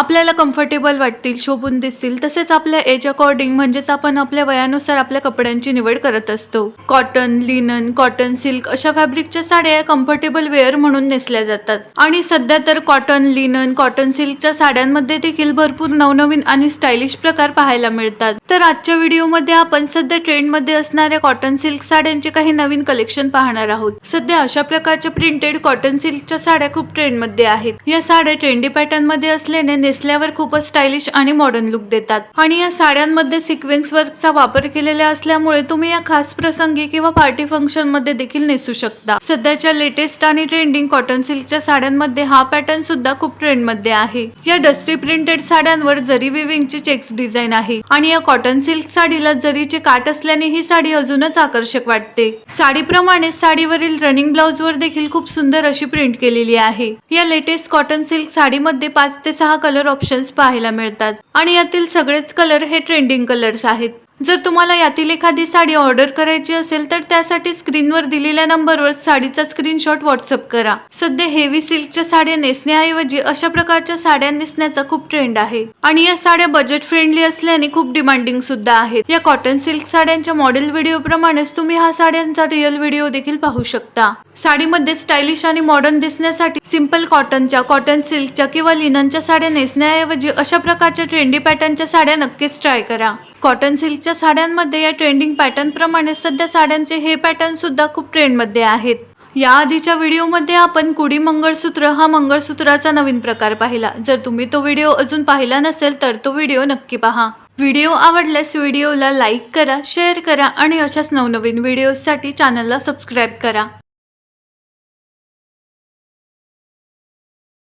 आपल्याला कम्फर्टेबल वाटतील शोभून दिसतील. तसेच आपल्या एज अकॉर्डिंग म्हणजेच आपण आपल्या वयानुसार आपल्या कपड्यांची निवड करत असतो. कॉटन लिनन कॉटन सिल्क अशा फॅब्रिकच्या साड्या कम्फर्टेबल वेअर म्हणून नेसल्या जातात. आणि सध्या तर कॉटन लिनन कॉटन सिल्कच्या साड्यांमध्ये देखील भरपूर नवनवीन आणि स्टायलिश प्रकार पाहायला मिळतात. तर आजच्या व्हिडिओमध्ये आपण सध्या ट्रेंडमध्ये असणाऱ्या कॉटन सिल्क साड्यांचे काही नवीन कलेक्शन पाहणार आहोत. सध्या अशा प्रकारच्या प्रिंटेड कॉटन सिल्कच्या साड्या खूप ट्रेंडमध्ये आहेत. या साड्या ट्रेंडी पॅटर्नमध्ये असल्याने नेसल्यावर खूपच स्टायलिश आणि मॉडर्न लुक देतात. आणि या साड्यांमध्ये सिक्वेन्स वर्कचा वापर केलेला असल्यामुळे तुम्ही या खास प्रसंगी किंवा पार्टी फंक्शनमध्ये देखील नेसू शकता. सध्याच्या लेटेस्ट आणि ट्रेंडिंग कॉटन सिल्कच्या साड्यांमध्ये हा पॅटर्न सुद्धा खूप ट्रेंडमध्ये आहे. या डस्टी प्रिंटेड साड्यांवर जरी विविंगची चेक्स डिझाईन आहे आणि या कॉटन सिल्क साडीला जरीचे काट असल्याने ही साडी अजूनच आकर्षक वाटते. साडीप्रमाणे साडीवरील रनिंग ब्लाउज वर देखील खूप सुंदर अशी प्रिंट केलेली आहे. या लेटेस्ट कॉटन सिल्क साडीमध्ये पाच ते सहा कलर ऑप्शन्स पाहायला मिळतात. आणि यातील सगळेच कलर हे ट्रेंडिंग कलर्स आहेत. जर तुम्हाला यातील एखादी साडी ऑर्डर करायची असेल तर त्यासाठी स्क्रीनवर दिलेल्या नंबरवर साडीचा स्क्रीनशॉट व्हॉट्सअप करा. सध्या हेवी सिल्कच्या साड्या नेसण्याऐवजी अशा प्रकारच्या साड्या नेसण्याचा खूप ट्रेंड आहे. आणि या साड्या बजेट फ्रेंडली असल्याने खूप डिमांडिंग सुद्धा आहेत. या कॉटन सिल्क साड्यांच्या मॉडेल व्हिडिओ प्रमाणेच तुम्ही हा साड्यांचा रिअल व्हिडिओ देखील पाहू शकता. साडीमध्ये स्टायलिश आणि मॉडर्न दिसण्यासाठी सिंपल कॉटनच्या कॉटन सिल्कच्या किंवा लिननच्या साड्या नेसण्याऐवजी अशा प्रकारच्या ट्रेंडी पॅटर्नच्या साड्या नक्कीच ट्राय करा. कॉटन सिल्कच्या साड्यांमध्ये या ट्रेंडिंग पॅटर्नप्रमाणे सध्या साड्यांचे हे पॅटर्नसुद्धा खूप ट्रेंडमध्ये आहेत. या आधीच्या व्हिडिओमध्ये आपण कुडी मंगळसूत्र हा मंगळसूत्राचा नवीन प्रकार पाहिला. जर तुम्ही तो व्हिडिओ अजून पाहिला नसेल तर तो व्हिडिओ नक्की पहा. व्हिडिओ आवडल्यास व्हिडिओला लाईक करा शेअर करा आणि अशाच नवनवीन व्हिडिओसाठी चॅनलला सबस्क्राईब करा.